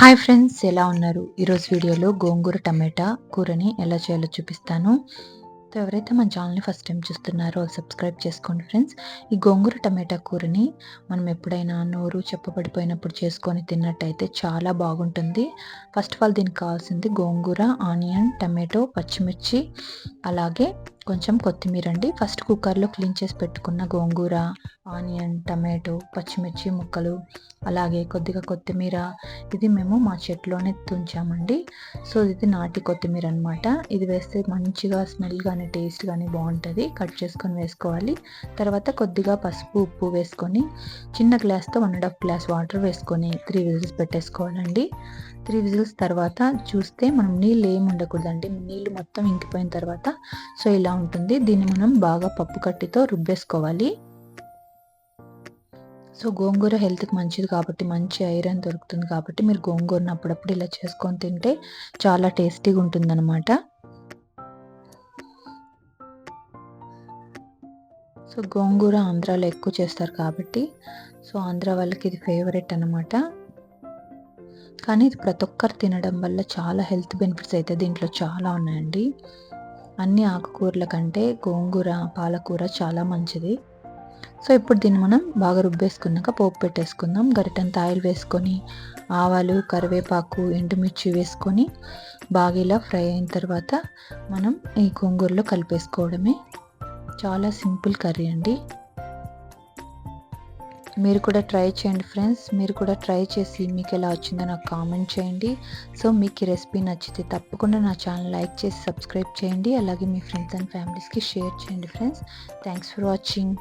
Hi friends ఎలా ఉన్నారు? ఈరోజు వీడియోలో గోంగూర టమాటా కూరని ఎలా చేయాలో చూపిస్తాను. సో ఎవరైతే మన ఛానల్ని ఫస్ట్ టైం చూస్తున్నారో సబ్స్క్రైబ్ చేసుకోండి ఫ్రెండ్స్. ఈ గోంగూర టమాటా కూరని మనం ఎప్పుడైనా నోరు చెప్పబడిపోయినప్పుడు చేసుకొని తిన్నట్టయితే చాలా బాగుంటుంది. ఫస్ట్ ఆఫ్ ఆల్ దీనికి కావాల్సింది గోంగూర ఆనియన్ టమాటో పచ్చిమిర్చి అలాగే కొంచెం కొత్తిమీర అండి. ఫస్ట్ కుక్కర్లో క్లీన్ చేసి పెట్టుకున్న గోంగూర ఆనియన్ టమాటో పచ్చిమిర్చి ముక్కలు అలాగే కొద్దిగా కొత్తిమీర. ఇది మేము మా చెట్లోనే తుంచామండి. సో ఇది నాటి కొత్తిమీర అనమాట ఇది వేస్తే మంచిగా స్మెల్ కానీ టేస్ట్ కానీ బాగుంటుంది. కట్ చేసుకొని వేసుకోవాలి. తర్వాత కొద్దిగా పసుపు ఉప్పు వేసుకొని చిన్న గ్లాస్తో one and half glass water వేసుకొని త్రీ విజిల్స్ పెట్టేసుకోవాలండి. త్రీ విజిల్స్ తర్వాత చూస్తే మనం నీళ్ళు ఏమి ఉండకూడదండి. నీళ్ళు మొత్తం ఇంకిపోయిన తర్వాత సో ఇలా ఉంటుంది. దీన్ని మనం బాగా పప్పు కట్టితో రుబ్బేసుకోవాలి. సో గోంగూర హెల్త్కి మంచిది కాబట్టి మంచి ఐరన్ దొరుకుతుంది కాబట్టి మీరు గోంగూరను అప్పుడప్పుడు ఇలా చేసుకొని తింటే చాలా టేస్టీగా ఉంటుందన్నమాట. సో గోంగూర ఆంధ్రాలో ఎక్కువ చేస్తారు కాబట్టి సో ఆంధ్ర వాళ్ళకి ఇది ఫేవరెట్ అనమాట కానీ ఇది ప్రతి ఒక్కరు తినడం వల్ల చాలా హెల్త్ బెనిఫిట్స్ అయితే దీంట్లో చాలా ఉన్నాయండి. అన్ని ఆకుకూరల కంటే గోంగూర పాలకూర చాలా మంచిది. సో ఇప్పుడు దీన్ని మనం బాగా రుబ్బేసుకున్నాక పోపు పెట్టేసుకుందాం. గరిటంత ఆయిల్ వేసుకొని ఆవాలు కరివేపాకు ఎండుమిర్చి వేసుకొని బాగా ఇలా ఫ్రై అయిన తర్వాత మనం ఈ గోంగూరలో కలిపేసుకోవడమే. చాలా సింపుల్ కర్రీ అండి. మీరు కూడా ట్రై చేయండి ఫ్రెండ్స్. మీరు కూడా ట్రై చేసి మీకు ఎలా వచ్చిందో నాకు కామెంట్ చేయండి. సో మీకు ఈ రెసిపీ నచ్చితే తప్పకుండా నా ఛానల్ లైక్ చేసి సబ్స్క్రైబ్ చేయండి. అలాగే మీ ఫ్రెండ్స్ అండ్ ఫ్యామిలీస్కి షేర్ చేయండి ఫ్రెండ్స్. Thanks for watching.